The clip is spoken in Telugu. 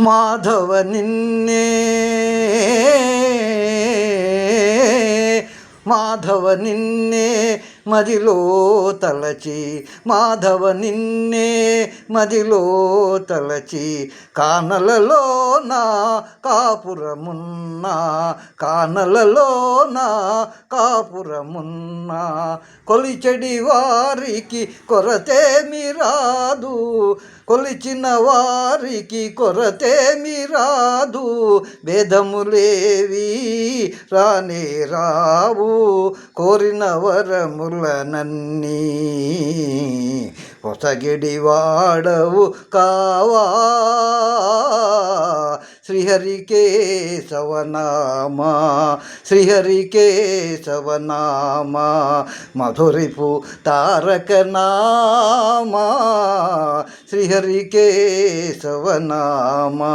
మాధవ నిన్నే. మాధవ నిన్నే మదిలో తలచి మాధవ నిన్నే మదిలో తలచి కానలలో నా కాపురమున్నా కానలలో నా కాపురమున్నా. కొలిచెడి వారికి కొరతేమి రాదు కొలిచిన వారికి కొరతేమి రాదు భేదములేవి రానే రావు కోరిన వరములనన్నీ. పొసగిడి వాడవు కావా శ్రీహరికేశవనామా శ్రీహరికేశవనామా మధురిపు తారక నామా శ్రీహరికేశవనామా.